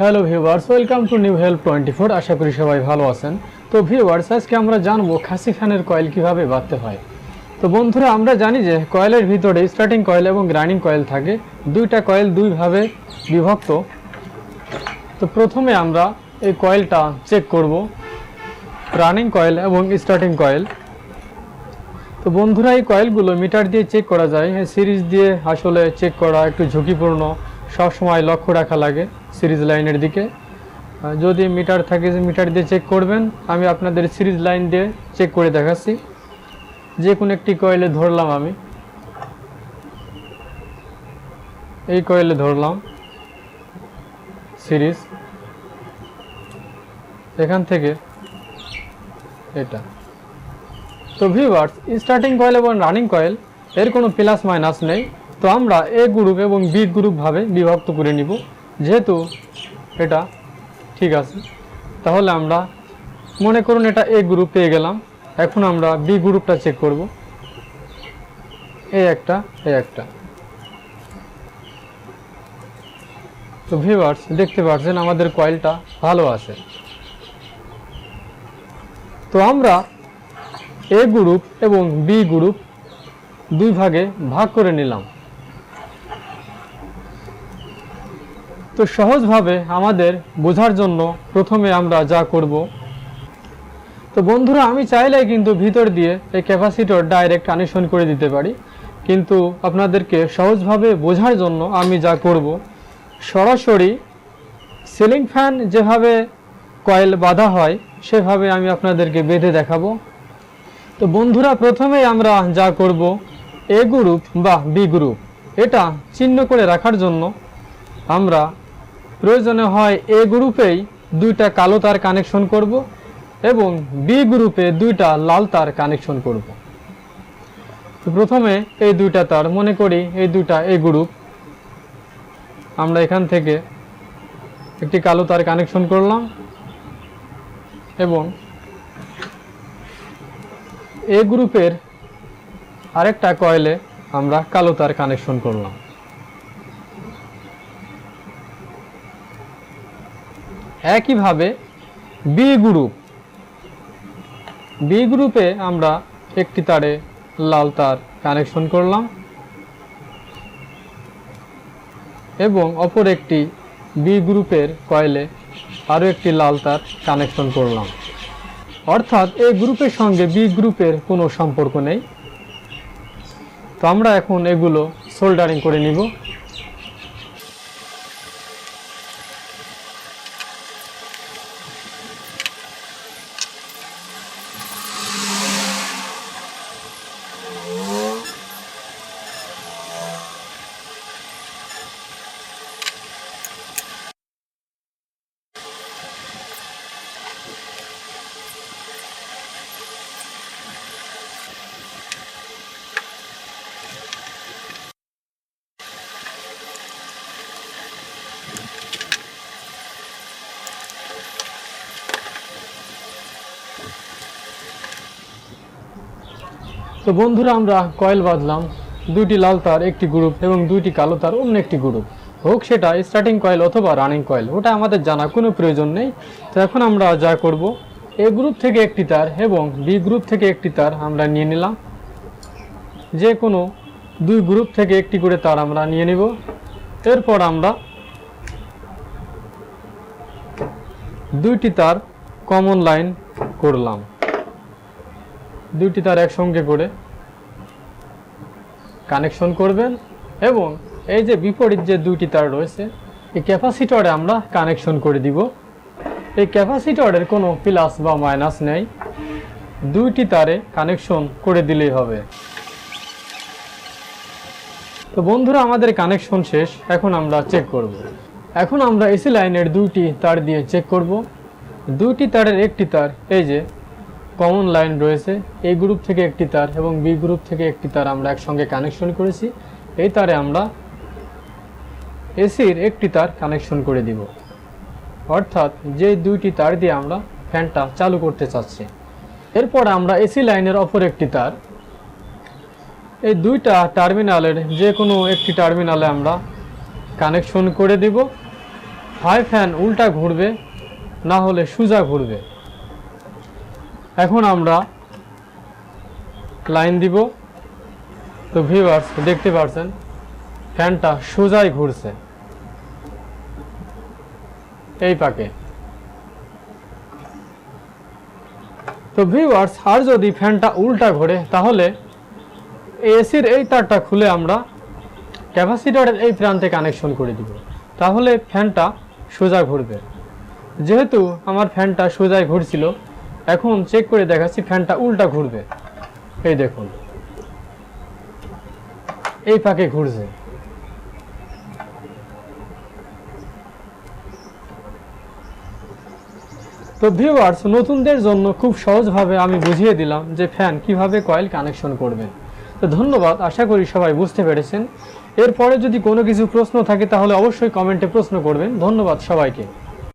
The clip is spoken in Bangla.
Hello viewers welcome to new help twenty four আশা করি সবাই ভালো আছেন। তো ভিউয়ার্স আজকে আমরা জানব খাসি ফ্যানের কয়েল কীভাবে বাঁধতে হয়। তো বন্ধুরা, আমরা জানি যে কয়েলের ভিতরে স্টার্টিং কয়েল এবং রানিং কয়েল থাকে। দুইটা কয়েল দুইভাবে বিভক্ত। তো প্রথমে আমরা এই কয়েলটা চেক করব। রানিং কয়েল এবং স্টার্টিং কয়েল। তো বন্ধুরা, এই কয়েলগুলো মিটার দিয়ে চেক করা যায়। সিরিজ দিয়ে আসলে চেক করা একটু ঝুঁকিপূর্ণ। সবসময় লক্ষ্য রাখা লাগে সিরিজ লাইনের দিকে। যদি মিটার থাকে, যে মিটার দিয়ে চেক করবেন, আমি আপনাদের সিরিজ লাইন দিয়ে চেক করে দেখাচ্ছি। যে কোনো একটি কয়েলে ধরলাম আমি। এই কয়েলে ধরলাম সিরিজ। এখান থেকে এটা। তো ভিউয়ার্স স্টার্টিং কয়েল এবং রানিং কয়েল এর কোনো প্লাস মাইনাস নেই। তো আমরা এ গ্রুপ এবং বি গ্রুপ ভাবে বিভক্ত করে নিব। যেহেতু এটা ঠিক আছে, তাহলে আমরা মনে করুন এটা এ গ্রুপ পেয়ে গেলাম। এখন আমরা বি গ্রুপটা চেক করব। এই একটা এই একটা। তো ভিভার্স দেখতে পাচ্ছেন আমাদের কয়েলটা ভালো আছে। তো আমরা এ গ্রুপ এবং বি গ্রুপ দুই ভাগে ভাগ করে নিলাম। তো সহজভাবে আমাদের বোঝার জন্য প্রথমে আমরা যা করব। তো বন্ধুরা, আমি চাইলে কিন্তু ভিতর দিয়ে এই ক্যাপাসিটর ডাইরেক্ট কানেকশন করে দিতে পারি। কিন্তু আপনাদেরকে সহজভাবে বোঝার জন্য আমি যা করব, সরাসরি সিলিং ফ্যান যেভাবে কয়েল বাঁধা হয়, সেভাবে আমি আপনাদেরকে বেঁধে দেখাবো। তো বন্ধুরা, প্রথমেই আমরা যা করব এ গ্রুপ বা বি গ্রুপ এটা চিহ্ন করে রাখার জন্য আমরা প্রয়োজনে হয় এ গ্রুপেই দুইটা কালো তার কানেকশন করব এবং বি গ্রুপে দুইটা লাল তার কানেকশন করব। তো প্রথমে এই দুইটা তার, মনে করি এই দুইটা এ গ্রুপ আমরা এখান থেকে একটি কালো তার কানেকশন করলাম এবং এ গ্রুপের আরেকটা কয়েলে আমরা কালো তার কানেকশন করলাম। একইভাবে বি গ্রুপ বি গ্রুপে আমরা একটি তারে লাল তার কানেকশন করলাম এবং অপর একটি বি গ্রুপের কয়েলে আরও একটি লাল তার কানেকশন করলাম। অর্থাৎ এই গ্রুপের সঙ্গে বি গ্রুপের কোনো সম্পর্ক নেই। তো আমরা এখন এগুলো সোল্ডারিং করে নিব। তো বন্ধুরা, আমরা কয়েল বাঁধলাম। দুইটি লাল তার, একটি গ্রুপ, এবং দুইটি কালো তার, অন্য একটি গ্রুপ। হোক, সেটা স্টার্টিং কয়েল অথবা রানিং কয়েল, ওটা আমাদের জানা, কোনো প্রয়োজন নেই। তো এখন আমরা যা করব, এ গ্রুপ থেকে একটি তার এবং বি গ্রুপ থেকে একটি তার আমরা নিয়ে নিলাম। যে কোনো দুই গ্রুপ থেকে একটি করে তার আমরা নিয়ে নিব। এরপর আমরা দুইটি তার কমন লাইন করলাম। দুইটি তার একসঙ্গে করে কানেকশন করবেন এবং এই যে বিপরীত যে দুইটি তার রয়েছে, এই ক্যাপাসিটরে আমরা কানেকশন করে দিব। এই ক্যাপাসিটরের কোনো প্লাস বা মাইনাস নেই। দুইটি তারে কানেকশন করে দিলেই হবে। তো বন্ধুরা, আমাদের কানেকশন শেষ। এখন আমরা চেক করব। এখন আমরা এসি লাইনের দুইটি তার দিয়ে চেক করব। দুইটি তারের একটি তার, এই যে কমন লাইন রয়েছে এই গ্রুপ থেকে একটি তার এবং বি গ্রুপ থেকে একটি তার আমরা একসঙ্গে কানেকশন করেছি। এই তারে আমরা এসির একটি তার কানেকশন করে দিব। অর্থাৎ যে দুইটি তার দিয়ে আমরা ফ্যানটা চালু করতে চাচ্ছি। এরপর আমরা এসি লাইনের অপর একটি তার, এই দুইটা টার্মিনালের যে কোনো একটি টার্মিনালে আমরা কানেকশন করে দিব। হাই ফ্যান উল্টা ঘুরবে, না হলে সোজা ঘুরবে। এখন আমরা লাইন দিব। তো ভিউয়ার্স দেখতে পাচ্ছেন ফ্যানটা সোজাই ঘুরছে। এই পাকে। তো ভিউয়ার্স আর যদি ফ্যানটা উল্টা ঘোরে, তাহলে এসির এই তারটা খুলে আমরা ক্যাপাসিটরের এই প্রান্তে কানেকশন করে দিব। তাহলে ফ্যানটা সোজা ঘুরবে। যেহেতু আমার ফ্যানটা সোজায় ঘুরছিল এখন চেক করে দেখাচ্ছি, ফ্যানটা উল্টা ঘুরবে। এই দেখুন। এই পাকে ঘুরছে। তো ভিউয়ার্স নতুনদের জন্য খুব সহজভাবে আমি বুঝিয়ে দিলাম যে ফ্যান কীভাবে কয়েল কানেকশন করবেন তো ধন্যবাদ, আশা করি সবাই বুঝতে পেরেছেন। এরপরে যদি কোনো কিছু প্রশ্ন থাকে, তাহলে অবশ্যই কমেন্টে প্রশ্ন করবেন। ধন্যবাদ সবাইকে।